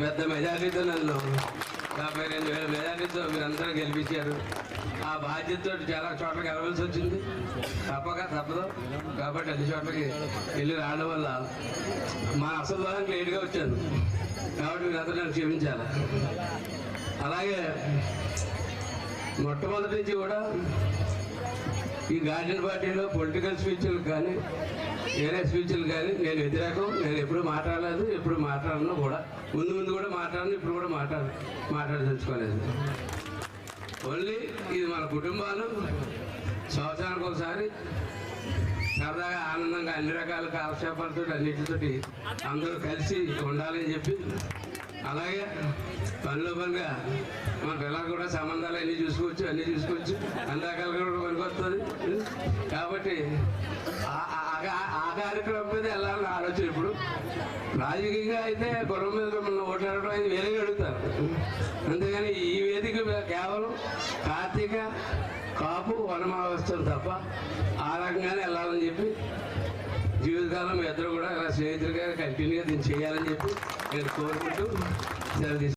పెద్ద మెజారిటీతో నన్ను యాభై రెండు వేల మెజారిటీతో మీరందరూ గెలిపించారు. ఆ బాధ్యతతో చాలా చోట్లకి వెళ్ళవలసి వచ్చింది. తప్పక తప్పదు. కాబట్టి అన్ని చోట్లకి వెళ్ళి రావడం వల్ల మా అసలు దానికి లేట్గా వచ్చాను కాబట్టి మీరందరూ నన్ను క్షమించాలి. అలాగే మొట్టమొదటి నుంచి కూడా ఈ గార్డెన్ పార్టీలో పొలిటికల్ స్పీచ్లు కానీ వేరే స్పీచ్లు కానీ నేను వ్యతిరేకం. నేను ఎప్పుడు మాట్లాడలేదు ఎప్పుడు మాట్లాడను కూడా. ముందు ముందు కూడా మాట్లాడను ఇప్పుడు కూడా మాట్లాడ మాట్లాడదలుచుకోలేదు ఓన్లీ ఇది మన కుటుంబాలు. సంవత్సరానికి ఒకసారి సరదాగా ఆనందంగా అన్ని రకాల కాలక్షేపాలతో అన్నిటితోటి అందరూ కలిసి ఉండాలని చెప్పి అలాగే పనిలో పనిగా మన పిల్లలు కూడా సంబంధాలు అన్నీ చూసుకోవచ్చు అన్నీ చూసుకోవచ్చు అన్ని రకాలుగా కూడా పనికొస్తుంది. కాబట్టి ఆ- కార్యక్రమం మీద వెళ్ళాలని ఆలోచన ఇప్పుడు. రాజకీయంగా అయితే గుర్రం మీద మిమ్మల్ని ఓట్లాడడం అది వేరే అడుగుతారు. అందుకని ఈ వేదిక కేవలం కార్తీక కాపు వనమావస్థలు తప్ప ఆ రకంగానే వెళ్ళాలని చెప్పి జీవితకాలం ఇద్దరు కూడా ఇలా స్నేహితులుగా కంటిన్యూగా దీన్ని చేయాలని చెప్పి నేను కోరుకుంటూ